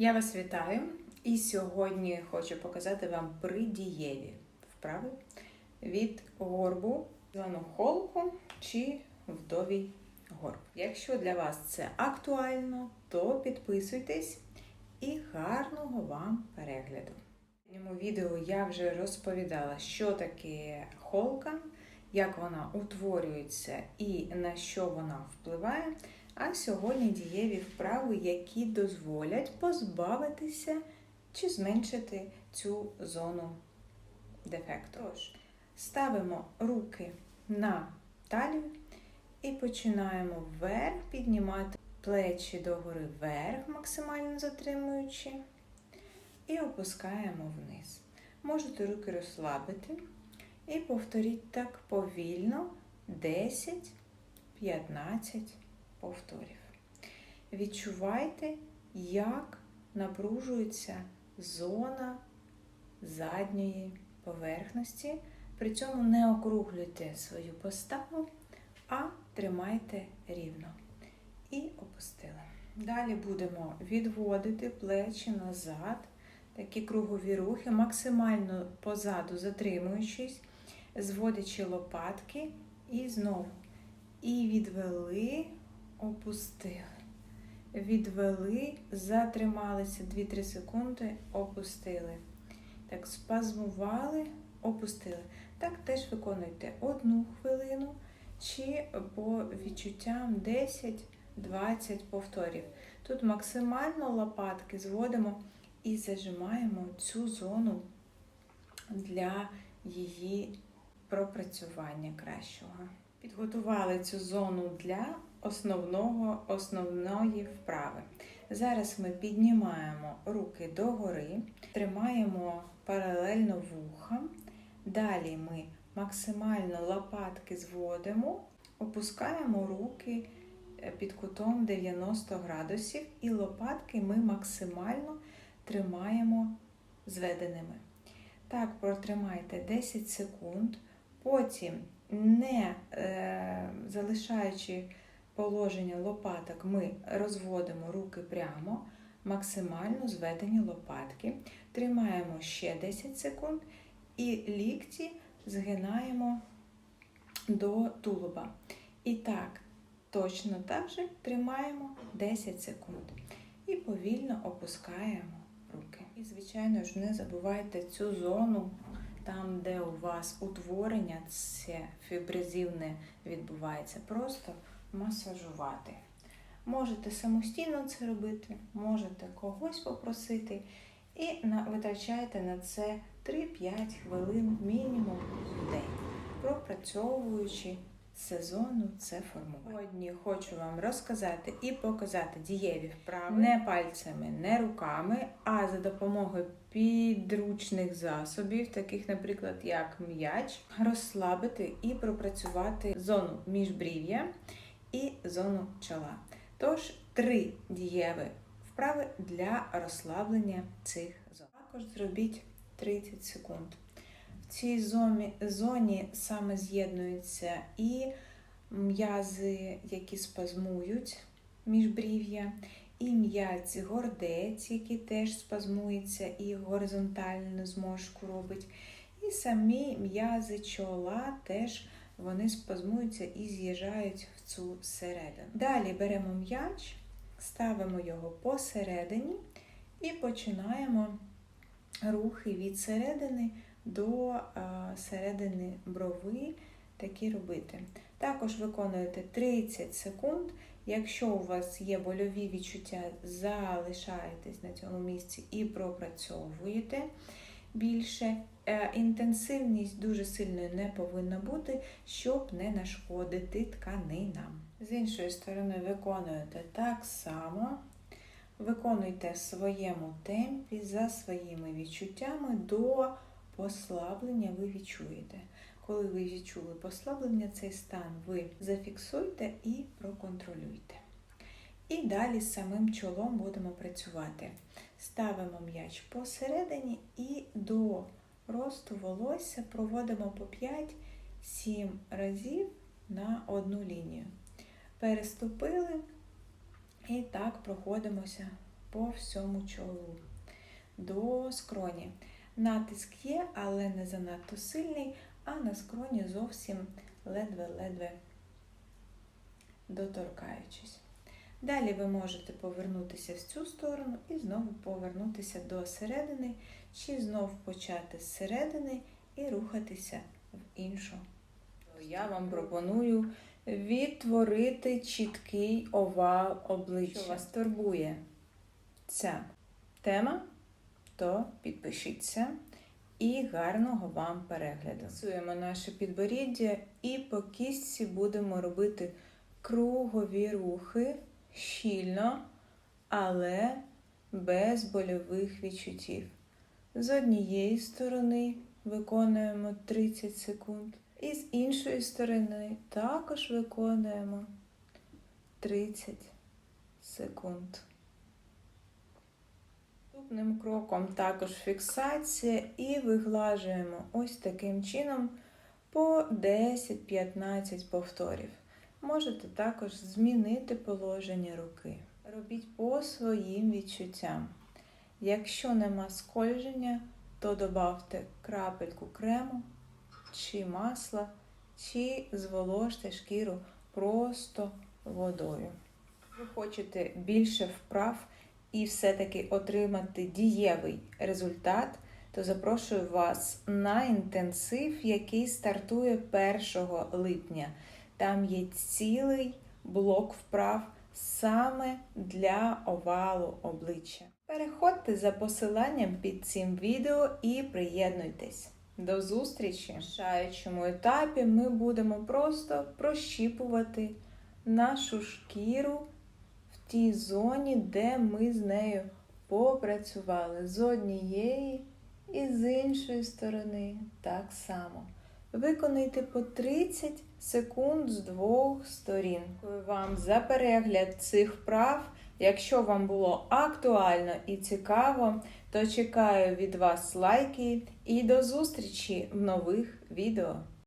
Я вас вітаю і сьогодні хочу показати вам придієві вправи від горбу, звану холку чи вдовій горб. Якщо для вас це актуально, то підписуйтесь і гарного вам перегляду. В цьому відео я вже розповідала, що таке холка, як вона утворюється і на що вона впливає. А сьогодні дієві вправи, які дозволять позбавитися чи зменшити цю зону дефекту. Тож, ставимо руки на талію і починаємо вверх піднімати плечі догори вверх, максимально затримуючи, і опускаємо вниз. Можете руки розслабити і повторіть так повільно 10-15 повторів. Відчувайте, як напружується зона задньої поверхності. При цьому не округлюйте свою поставу, а тримайте рівно. І опустили. Далі будемо відводити плечі назад, такі кругові рухи, максимально позаду затримуючись, зводячи лопатки і знову. І відвели, опустили. Відвели, затрималися 2-3 секунди, опустили. Так, спазмували, опустили. Так теж виконуйте одну хвилину чи по відчуттям 10-20 повторів. Тут максимально лопатки зводимо і зажимаємо цю зону для її пропрацювання кращого. Підготували цю зону для основного, основної вправи. Зараз ми піднімаємо руки догори, тримаємо паралельно вухам. Далі ми максимально лопатки зводимо, опускаємо руки під кутом 90 градусів, і лопатки ми максимально тримаємо зведеними. Так, протримайте 10 секунд, потім не е, залишаючи положення лопаток, ми розводимо руки прямо, максимально зведені лопатки, тримаємо ще 10 секунд і лікті згинаємо до тулуба. І так, точно так же тримаємо 10 секунд і повільно опускаємо руки. І, звичайно ж, не забувайте цю зону там, де у вас утворення це фібризивне відбувається, просто масажувати. Можете самостійно це робити, можете когось попросити і витрачаєте на це 3-5 хвилин мінімум в день, пропрацьовуючи сезону це формування. Сьогодні хочу вам розказати і показати дієві вправи не пальцями, не руками, а за допомогою підручних засобів, таких, наприклад, як м'яч, розслабити і пропрацювати зону міжбрів'я і зону чола. Тож, три дієві вправи для розслаблення цих зон. Також зробіть 30 секунд. В цій зоні, саме з'єднуються і м'язи, які спазмують міжбрів'я, і м'яз гордець, який теж спазмується і горизонтальну зможку робить. І самі м'язи чола теж вони спазмуються і з'їжджають в цю середину. Далі беремо м'яч, ставимо його посередині і починаємо рухи від середини до середини брови такі робити. Також виконуєте 30 секунд. Якщо у вас є больові відчуття, залишаєтесь на цьому місці і пропрацьовуєте більше. Інтенсивність дуже сильною не повинна бути, щоб не нашкодити тканинам. З іншої сторони, виконуєте так само. Виконуйте в своєму темпі, за своїми відчуттями до послаблення ви відчуєте. Коли ви відчули послаблення, цей стан ви зафіксуйте і проконтролюйте. І далі самим чолом будемо працювати. Ставимо м'яч посередині і до росту волосся проводимо по 5-7 разів на одну лінію. Переступили і так проходимося по всьому чолу до скроні. Натиск є, але не занадто сильний, а на скроні зовсім ледве-ледве доторкаючись. Далі ви можете повернутися в цю сторону і знову повернутися до середини, чи знов почати з середини і рухатися в іншу. Я вам пропоную відтворити чіткий овал обличчя. Що вас турбує ця тема, то підпишіться і гарного вам перегляду. Фіксуємо наше підборіддя і по кістці будемо робити кругові рухи щільно, але без больових відчуттів. З однієї сторони виконуємо 30 секунд, і з іншої сторони також виконуємо 30 секунд. Наступним кроком також фіксація і виглажуємо ось таким чином по 10-15 повторів. Можете також змінити положення руки. Робіть по своїм відчуттям. Якщо нема скольження, то додавте крапельку крему чи масла, чи зволожте шкіру просто водою. Ви хочете більше вправ і все-таки отримати дієвий результат, то запрошую вас на інтенсив, який стартує 1 липня. Там є цілий блок вправ саме для овалу обличчя. Переходьте за посиланням під цим відео і приєднуйтесь. До зустрічі! В шаючому етапі ми будемо просто прощіпувати нашу шкіру тій зоні, де ми з нею попрацювали з однієї і з іншої сторони так само. Виконайте по 30 секунд з двох сторін. Дякую вам за перегляд цих вправ. Якщо вам було актуально і цікаво, то чекаю від вас лайки і до зустрічі в нових відео.